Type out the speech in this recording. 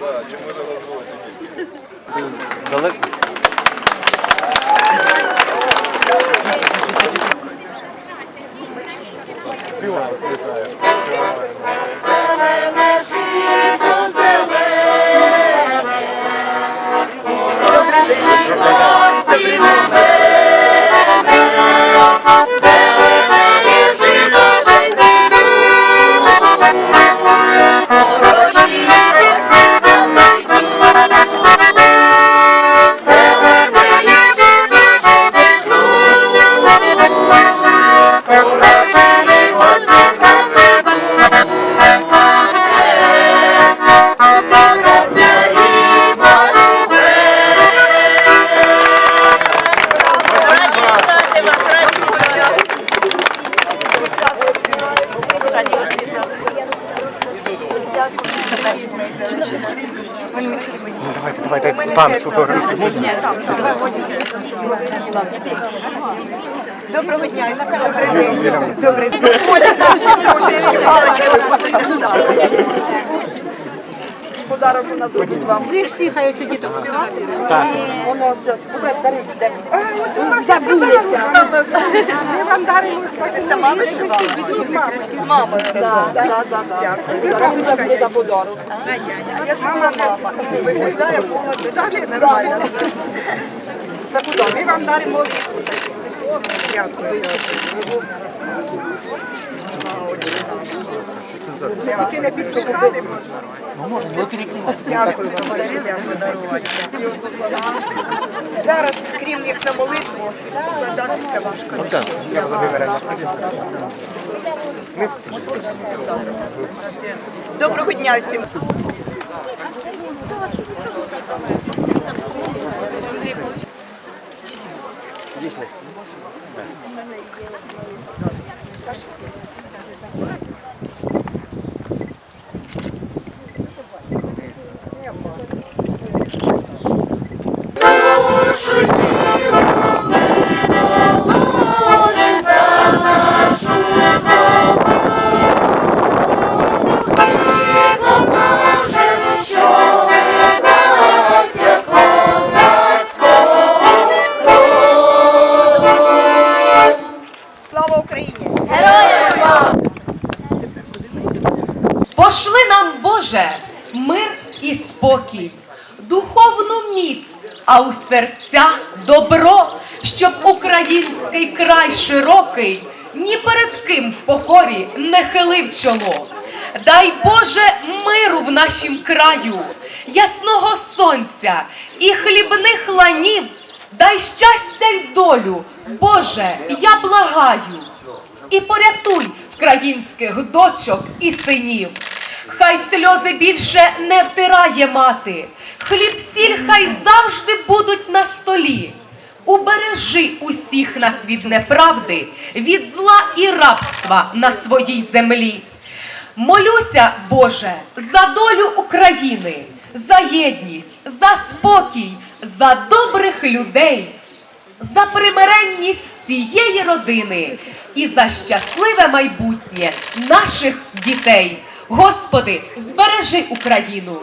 Да, чи може дозволити? Далеко. Давайте, давайте, пан фотограф. Доброго дня. Добрий день. Добрий день. Оля, там ще трошечки паличку. Подарок у нас будуть вам. Всі всі хай ось діток співати. Ми вам даримо Ти сама вишивала? З мамою. Дякую. Дорогушка. за подарок. Я мама. Виглядає молодо. Так, нормально. Ми вам даримо. Дякую. Отче. Тільки не підписали, Дякую вам дуже, дякую. Зараз, крім як на молитву, вкладатися важко. Доброго дня всім. Слава Боже, мир і спокій, духовну міць, а у серця добро, щоб український край широкий ні перед ким в покорі не хилив чоло. Дай Боже миру в нашім краю, ясного сонця і хлібних ланів. Дай щастя й долю, Боже, я благаю і порятуй українських дочок і синів. Хай сльози більше не втирає мати, хліб сіль хай завжди будуть на столі. Убережи усіх нас від неправди, від зла і рабства на своїй землі. Молюся, Боже, за долю України, за єдність, за спокій, за добрих людей за примиренність всієї родини і за щасливе майбутнє наших дітей. Господи, збережи Україну!